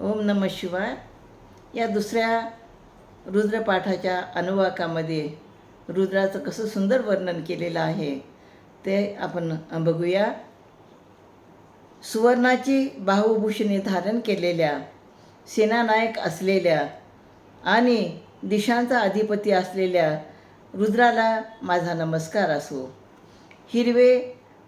ओम नम शिवाय. या दुसऱ्या रुद्रपाठाच्या अनुवाकामध्ये रुद्राचं कसं सुंदर वर्णन केलेलं आहे ते आपण बघूया. सुवर्णाची बाहुभूषणे धारण केलेल्या सेनानायक असलेल्या आणि दिशांचा अधिपती असलेल्या रुद्राला माझा नमस्कार असो. हिरवे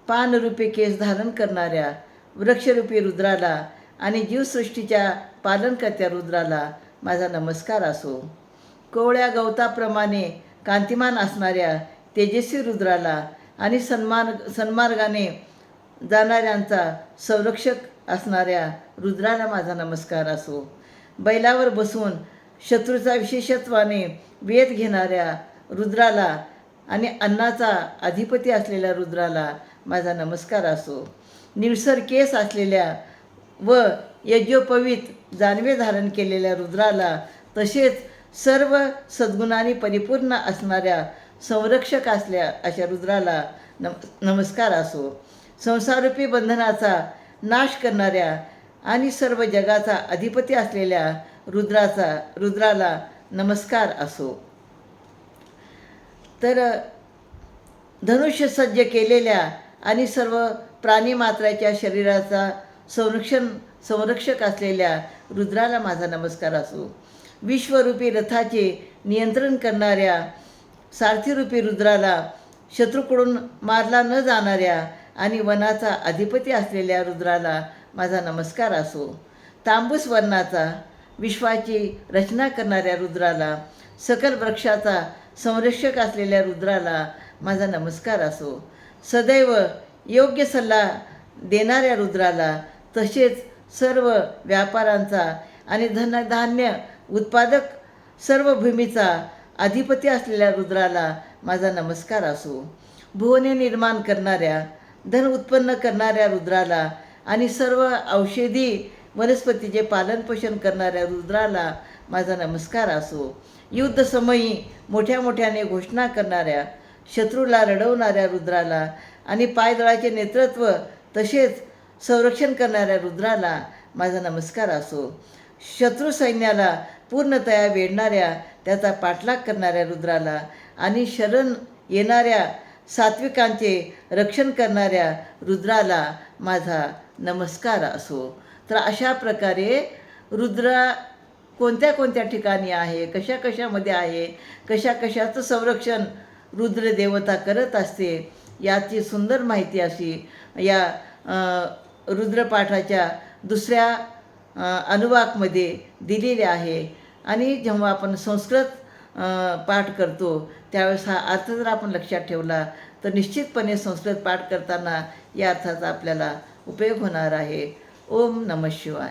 पानरूपी केस धारण करणाऱ्या वृक्षरूपी रुद्राला आणि जीवसृष्टीच्या पालनकर्त्या रुद्राला माझा नमस्कार असो. कोवळ्या गवताप्रमाणे कांतिमान असणाऱ्या तेजस्वी रुद्राला आणि सन्मान सन्मार्गाने जाणाऱ्यांचा संरक्षक असणाऱ्या रुद्राला माझा नमस्कार असो. बैलावर बसून शत्रूचा विशेषत्वाने वेध घेणाऱ्या रुद्राला आणि अन्नाचा अधिपती असलेल्या रुद्राला माझा नमस्कार असो. निळसर केस असलेल्या व यज्ञोपवीत जानवे धारण केलेल्या रुद्राला तसेच सर्व सद्गुणांनी परिपूर्ण असणाऱ्या संरक्षक असल्या अशा रुद्राला नम नमस्कार असो. संसारूपी बंधनाचा नाश करणाऱ्या आणि सर्व जगाचा अधिपती असलेल्या रुद्राचा रुद्राला नमस्कार असो. तर धनुष्य सज्ज केलेल्या आणि सर्व प्राणीमात्राच्या शरीराचा संरक्षण संरक्षक असलेल्या रुद्राला माझा नमस्कार असो. विश्वरूपी रथाचे नियंत्रण करणाऱ्या सारथीरूपी रुद्राला शत्रूकडून मारला न जाणाऱ्या आणि वनाचा अधिपती असलेल्या रुद्राला माझा नमस्कार असो. तांबूस वर्णाचा विश्वाची रचना करणाऱ्या रुद्राला सकल वृक्षाचा संरक्षक असलेल्या रुद्राला माझा नमस्कार असो. सदैव योग्य सल्ला देणाऱ्या रुद्राला तसेच सर्व व्यापारांचा आणि धनधान्य उत्पादक सर्व भूमीचा अधिपती असलेल्या रुद्राला माझा नमस्कार असो. भुवने निर्माण करणाऱ्या धन उत्पन्न करणाऱ्या रुद्राला आणि सर्व औषधी वनस्पतीचे पालनपोषण करणाऱ्या रुद्राला माझा नमस्कार असो. युद्धसमयी मोठ्या मोठ्याने घोषणा करणाऱ्या शत्रूला रडवणाऱ्या रुद्राला आणि पायदळाचे नेतृत्व तसेच संरक्षण करणाऱ्या रुद्राला माझा नमस्कार असो. शत्रू सैन्याला पूर्णतया वेढणाऱ्या त्याचा पाठलाग करणाऱ्या रुद्राला आणि शरण येणाऱ्या सात्विकांचे रक्षण करणाऱ्या रुद्राला माझा नमस्कार असो. तर अशा प्रकारे रुद्रा कोणत्या कोणत्या ठिकाणी आहे कशा कशामध्ये आहे कशा कशाचं संरक्षण रुद्रदेवता करत असते याची सुंदर माहिती अशी या रुद्रपाठाच्या दुसऱ्या अनुवाकमध्ये दिलेले आहे. आणि जेव्हा आपण संस्कृत पाठ करतो त्यावेळेस हा अर्थ जर आपण लक्षात ठेवला तर निश्चितपणे संस्कृत पाठ करताना या अर्थाचा आपल्याला उपयोग होणार आहे. ओम नम शिवाय.